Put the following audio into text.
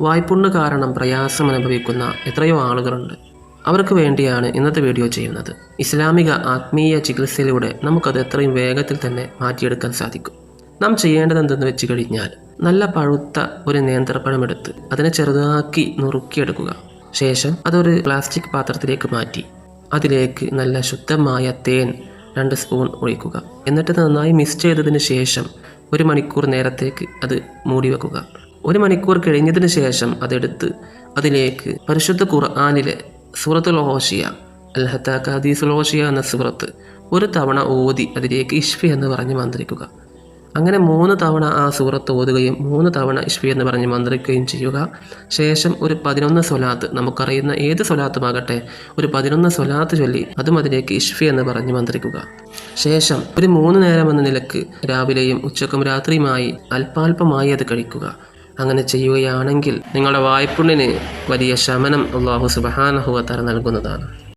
വായ്പുണ്ണ് കാരണം പ്രയാസം അനുഭവിക്കുന്ന എത്രയോ ആളുകളുണ്ട്. അവർക്ക് വേണ്ടിയാണ് ഇന്നത്തെ വീഡിയോ ചെയ്യുന്നത്. ഇസ്ലാമിക ആത്മീയ ചികിത്സയിലൂടെ നമുക്കത് എത്രയും വേഗത്തിൽ തന്നെ മാറ്റിയെടുക്കാൻ സാധിക്കും. നാം ചെയ്യേണ്ടത് എന്തെന്ന് വെച്ച് കഴിഞ്ഞാൽ നല്ല പഴുത്ത ഒരു നേന്ത്രപ്പഴം എടുത്ത് അതിനെ ചെറുതാക്കി നുറുക്കിയെടുക്കുക. ശേഷം അതൊരു പ്ലാസ്റ്റിക് പാത്രത്തിലേക്ക് മാറ്റി അതിലേക്ക് നല്ല ശുദ്ധമായ തേൻ രണ്ട് സ്പൂൺ ഒഴിക്കുക. എന്നിട്ട് നന്നായി മിക്സ് ചെയ്തതിന് ശേഷം ഒരു മണിക്കൂർ നേരത്തേക്ക് അത് മൂടി വെക്കുക. ഒരു മണിക്കൂർ കഴിഞ്ഞതിന് ശേഷം അതെടുത്ത് അതിലേക്ക് പരിശുദ്ധ ഖുർആാനിലെ സൂറത്തുൽ ഹോഷിയ അൽഹത്താക്ക ഹദീസുൽ ഹോഷിയ എന്ന സൂറത്ത് ഒരു തവണ ഓതി അതിലേക്ക് ഇഷ്ഫി എന്ന് പറഞ്ഞ് മന്ത്രിക്കുക. അങ്ങനെ മൂന്ന് തവണ ആ സൂറത്ത് ഓതുകയും മൂന്ന് തവണ ഇഷ്ഫി എന്ന് പറഞ്ഞ് മന്ത്രിക്കുകയും ചെയ്യുക. ശേഷം ഒരു പതിനൊന്ന് സ്വലാത്ത് നമുക്കറിയുന്ന ഏത് സ്വലാത്തുമാകട്ടെ ഒരു പതിനൊന്ന് സ്വലാത്ത് ചൊല്ലി അതും അതിലേക്ക് ഇഷ്ഫി എന്ന് പറഞ്ഞ് മന്ത്രിക്കുക. ശേഷം ഒരു മൂന്ന് നേരം എന്ന നിലയ്ക്ക് രാവിലെയും ഉച്ചക്കും രാത്രിയുമായി അല്പാൽപമായി അത് കഴിക്കുക. അങ്ങനെ ചെയ്യുകയാണെങ്കിൽ നിങ്ങളുടെ വായ്പുണ്ണിന് വലിയ ശമനം അള്ളാഹു സുബഹാനഹുവത്തര നൽകുന്നതാണ്.